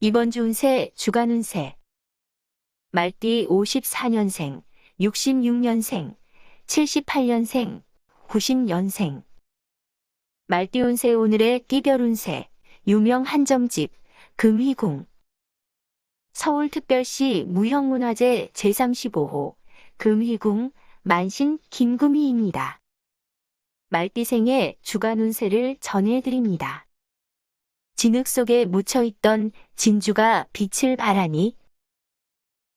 이번 주 운세 주간 운세 말띠 54년생, 66년생, 78년생, 90년생 말띠 운세 오늘의 띠별 운세 유명 한점집 금희궁 서울특별시 무형문화재 제35호 금희궁 만신 김금희입니다. 말띠생의 주간 운세를 전해드립니다. 진흙 속에 묻혀있던 진주가 빛을 발하니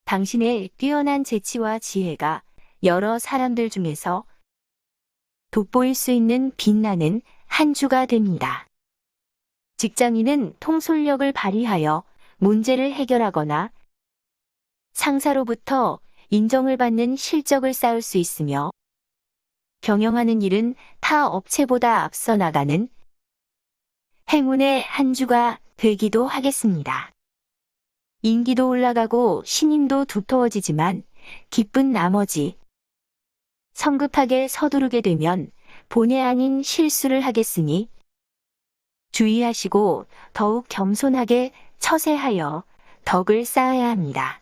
당신의 뛰어난 재치와 지혜가 여러 사람들 중에서 돋보일 수 있는 빛나는 한 주가 됩니다. 직장인은 통솔력을 발휘하여 문제를 해결하거나 상사로부터 인정을 받는 실적을 쌓을 수 있으며 경영하는 일은 타 업체보다 앞서 나가는 행운의 한 주가 되기도 하겠습니다. 인기도 올라가고 신임도 두터워지지만 기쁜 나머지 성급하게 서두르게 되면 본의 아닌 실수를 하겠으니 주의하시고 더욱 겸손하게 처세하여 덕을 쌓아야 합니다.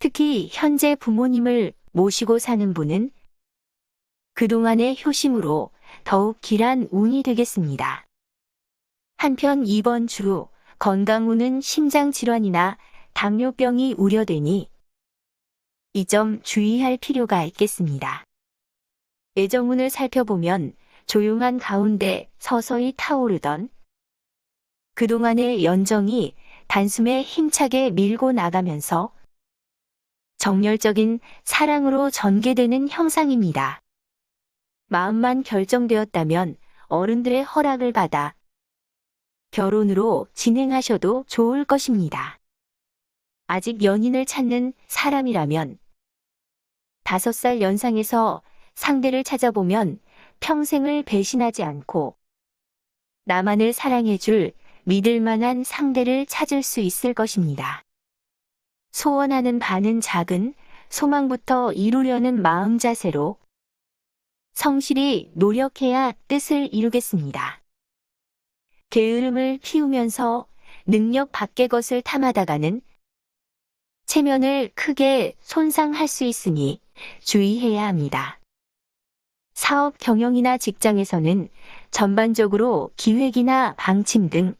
특히 현재 부모님을 모시고 사는 분은 그동안의 효심으로 더욱 길한 운이 되겠습니다. 한편 이번 주 건강운은 심장질환이나 당뇨병이 우려되니 이 점 주의할 필요가 있겠습니다. 애정운을 살펴보면 조용한 가운데 서서히 타오르던 그동안의 연정이 단숨에 힘차게 밀고 나가면서 정열적인 사랑으로 전개되는 형상입니다. 마음만 결정되었다면 어른들의 허락을 받아 결혼으로 진행하셔도 좋을 것입니다. 아직 연인을 찾는 사람이라면 다섯 살 연상에서 상대를 찾아보면 평생을 배신하지 않고 나만을 사랑해줄 믿을 만한 상대를 찾을 수 있을 것입니다. 소원하는 바는 작은 소망부터 이루려는 마음 자세로 성실히 노력해야 뜻을 이루겠습니다. 게으름을 피우면서 능력 밖의 것을 탐하다가는 체면을 크게 손상할 수 있으니 주의해야 합니다. 사업 경영이나 직장에서는 전반적으로 기획이나 방침 등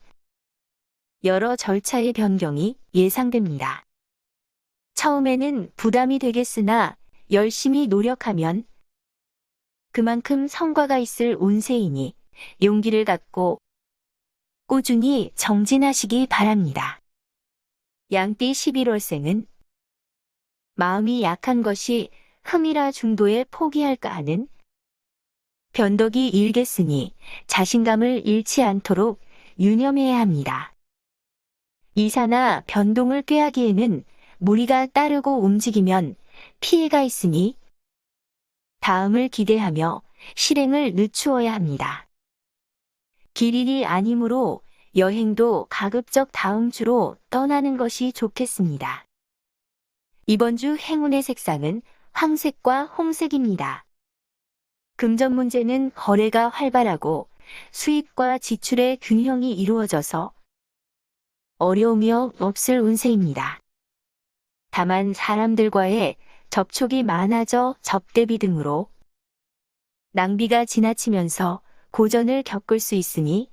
여러 절차의 변경이 예상됩니다. 처음에는 부담이 되겠으나 열심히 노력하면 그만큼 성과가 있을 운세이니 용기를 갖고 꾸준히 정진하시기 바랍니다. 양띠 11월생은 마음이 약한 것이 흠이라 중도에 포기할까 하는 변덕이 일겠으니 자신감을 잃지 않도록 유념해야 합니다. 이사나 변동을 꾀하기에는 무리가 따르고 움직이면 피해가 있으니 다음을 기대하며 실행을 늦추어야 합니다. 길일이 아니므로 여행도 가급적 다음 주로 떠나는 것이 좋겠습니다. 이번 주 행운의 색상은 황색과 홍색입니다. 금전 문제는 거래가 활발하고 수입과 지출의 균형이 이루어져서 어려움이 없을 운세입니다. 다만 사람들과의 접촉이 많아져 접대비 등으로 낭비가 지나치면서 고전을 겪을 수 있으니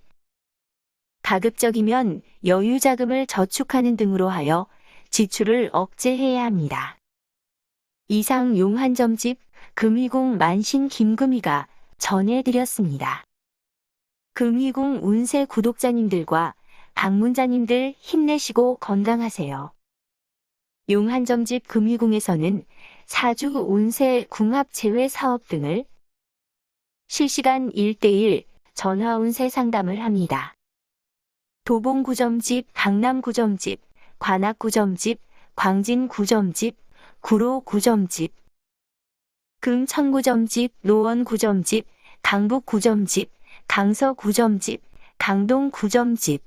가급적이면 여유 자금을 저축하는 등으로 하여 지출을 억제해야 합니다. 이상 용한점집 금희궁 만신 김금희가 전해드렸습니다. 금희궁 운세 구독자님들과 방문자님들 힘내시고 건강하세요. 용한점집 금희궁에서는 사주 운세 궁합 제외 사업 등을 실시간 1대1 전화 운세 상담을 합니다. 도봉구점집, 강남구점집, 관악구점집, 광진구점집, 구로구점집, 금천구점집, 노원구점집, 강북구점집, 강서구점집, 강동구점집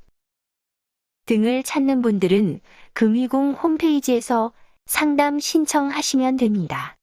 등을 찾는 분들은 금희궁 홈페이지에서 상담 신청하시면 됩니다.